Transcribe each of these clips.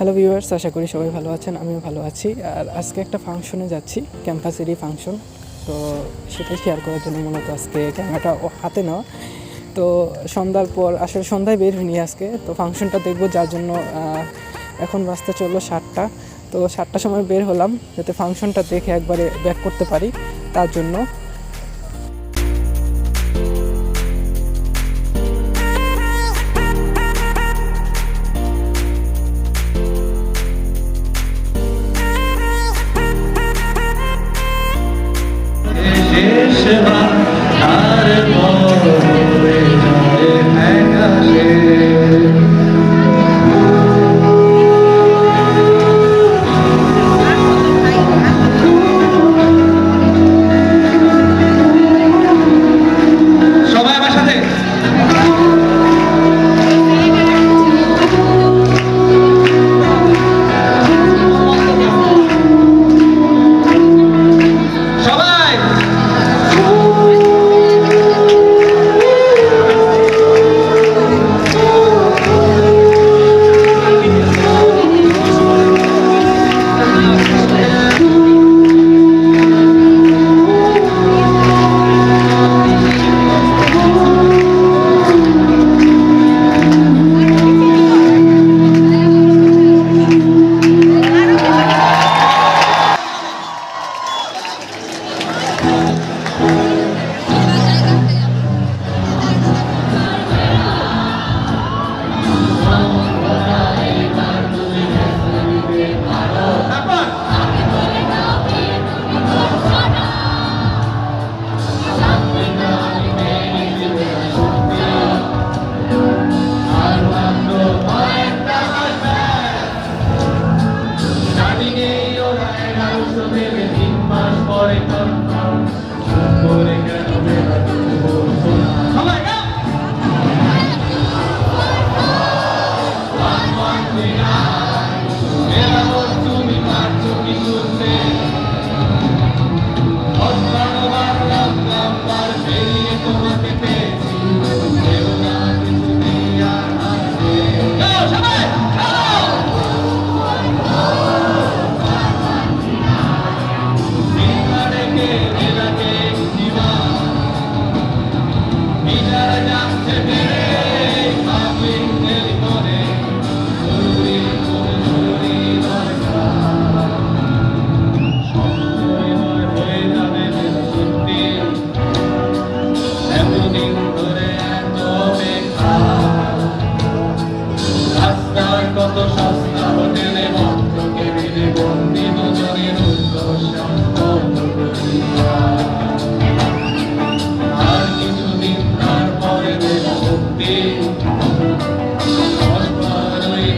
Hello viewers আশা করি সবাই ভালো আছেন, আমিও ভালো আছি। আর আজকে একটা ফাংশনে যাচ্ছি ক্যাম্পাসেরই ফাংশন তো সেটাই শেয়ার করার জন্য মূলত আজকে ক্যামেরাটা হাতে নেওয়া। তো সন্ধ্যার পর, আসলে সন্ধ্যায় বের হয়নি আজকে, তো ফাংশনটা দেখব, যার জন্য এখন বাজতে চলল সাতটা। তো সাতটার সময় বের হলাম, যাতে ফাংশনটা দেখে একবারে ব্যাক করতে পারি, তার জন্য। শেষ হয় তারপরে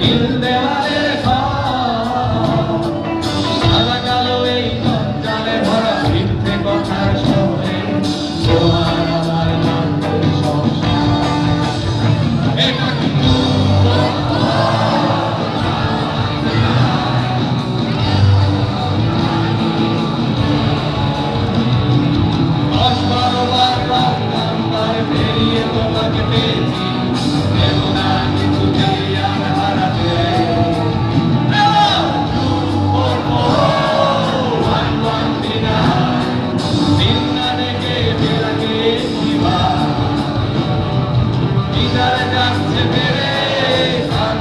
Thank you.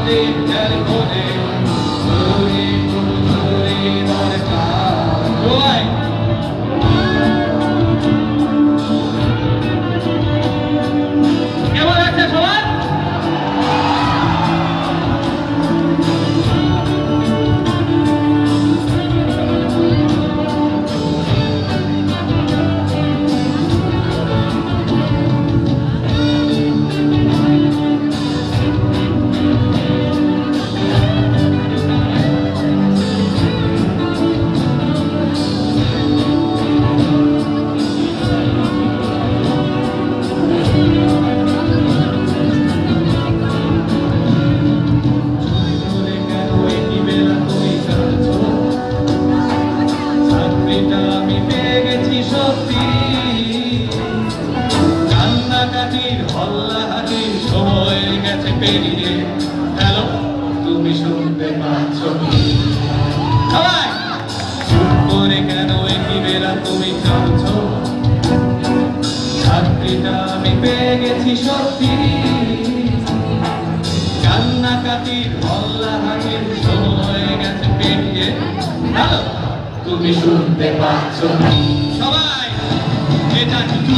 Amen. আমি পেয়ে গেছি সত্যি। কান্নাকাটির হল্লাহানির হয়ে গেছে পেটকে। হ্যালো, তুমি শুনতে পাচ্ছ সবাই, এটা কিন্তু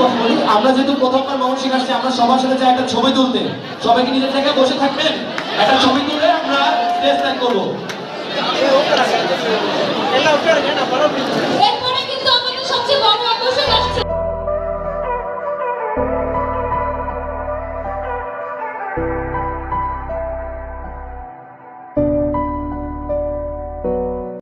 কথা বলি আমরা যেহেতু প্রথমবার ময়মনসিংহ আসছি আমরা সবার সাথে যাই একটা ছবি তুলতে। সবাইকে নিজের জায়গায় বসে থাকবেন একটা ছবি তুলে আমরা স্টেজ ত্যাগ করব। এরপরে কিন্তু আমাদের সবচেয়ে বড় আকর্ষণ